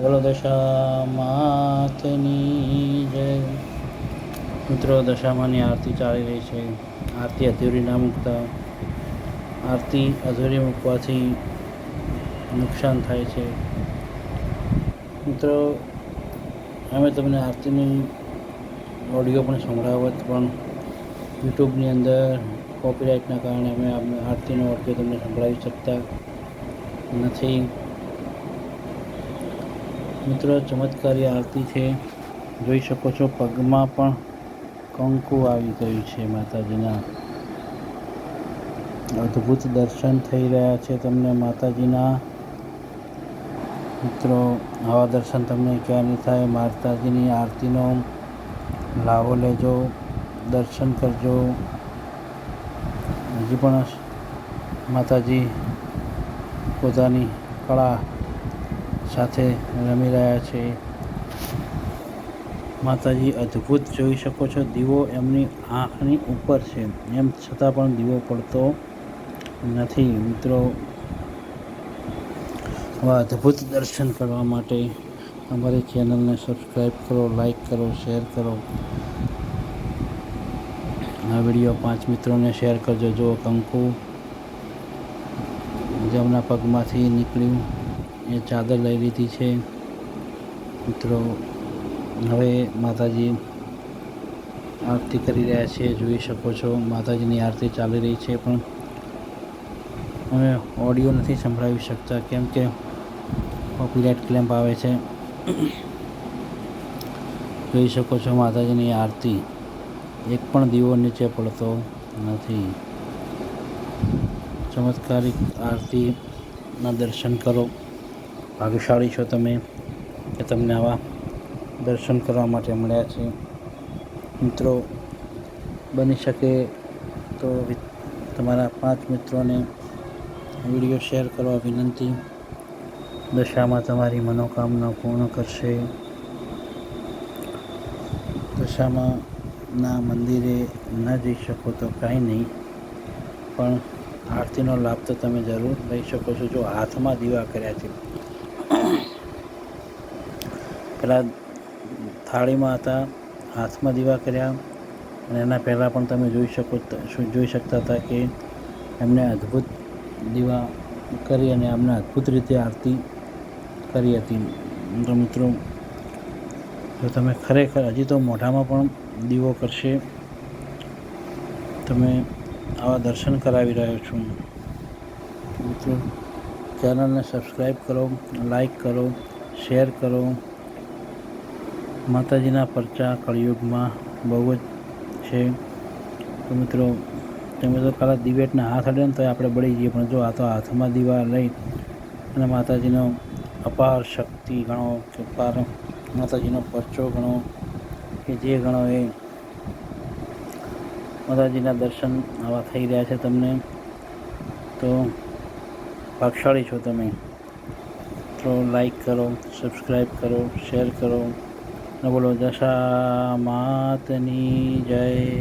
બોલો દશા માતની જય મિત્રો દશામાની આરતી ચાલી રહી છે. આરતી અધૂરી ના મૂકતા. આરતી અધૂરી મૂકવાથી નુકસાન થાય છે. મિત્રો, અમે તમને આરતીની ઓડિયો પણ સંભળાવત, પણ યુટ્યુબની અંદર કોપીરાઇટના કારણે અમે અમે આરતીનો ઓડિયો તમને સંભળાવી શકતા નથી. મિત્રો, ચમત્કારી આરતી છે. જોઈ શકો છો, પગમાં પણ કંકુ આવી ગયું છે માતાજીના. અદ્ભુત દર્શન થઈ રહ્યા છે તમને માતાજીના. મિત્રો, આવા દર્શન તમને ક્યાં નહીં થાય. માતાજીની આરતીનો લાવો લેજો, દર્શન કરજો. હજી પણ માતાજી પોતાની કળા સાથે રમી રહ્યા છે. માતાજી અદ્ભુત જોઈ શકો છો. દીવો એમની આંખની ઉપર છે. એમ છતાં પણ દીવો પડતો નથી. મિત્રો, આવા અદ્ભુત દર્શન કરવા માટે અમારી ચેનલને સબસ્ક્રાઈબ કરો લાઈક કરો શેર કરો. આ વીડિયો પાંચ મિત્રોને શેર કરજો. જો કંકુ, જેમના પગમાંથી નીકળ્યું. એ ચાદર લઈ લીધી છે. મિત્રો, હવે માતાજી આરતી કરી રહ્યા છે, જોઈ શકો છો. માતાજીની આરતી ચાલી રહી છે પણ અમે ઓડિયો નથી સંભળાવી શકતા, કેમ કે કોપીરાઇટ ક્લેમ્પ આવે છે. જોઈ શકો છો માતાજીની આરતી. એક પણ દીવો નીચે પડતો નથી. ચમત્કારિક આરતીના દર્શન કરો. ભાગ્યશાળી છો તમે, કે તમને આવા દર્શન કરવા માટે મળ્યા છે? મિત્રો, બની શકે તો તમારા પાંચ મિત્રોને વીડિયો શેર કરવા વિનંતી. દશામાં તમારી મનોકામના પૂર્ણ કરશે. દશામાં ના મંદિરે ન જઈ શકો તો કાંઈ નહીં, પણ આરતીનો લાભ તો તમે જરૂર લઈ શકો છો. જો હાથમાં દીવા કર્યા છે પેલા થાળીમાં હતા, હાથમાં દીવા કર્યા અને એના પહેલાં પણ તમે જોઈ શકો જોઈ શકતા હતા કે એમને અદ્ભુત દીવા કરી અને એમને અદ્ભુત રીતે આરતી કરી હતી. તો મિત્રો, જો તમે ખરેખર, હજી તો મોઢામાં પણ દીવો કરશે, તમે આવા દર્શન કરાવી રહ્યો છું. મિત્રો, ચેનલને સબસ્ક્રાઈબ કરો લાઈક કરો, શેર કરો. માતાજીના પરચા કળિયુગમાં બહુ જ છે. તો મિત્રો, તમે તો કાલા દિવેટના હાથ અડે ને તો આપણે બળી જઈએ, પણ જો આ તો હાથમાં દીવા લઈ અને માતાજીનો અપાર શક્તિ ગણો કે અપાર માતાજીનો પરચો ગણો કે જે ગણો એ માતાજીના દર્શન આવા થઈ રહ્યા છે તમને. તો ભાગશાળી છો તમે. તો લાઈક કરો સબસ્ક્રાઈબ કરો શેર કરો. બોલો દશા માતની જય.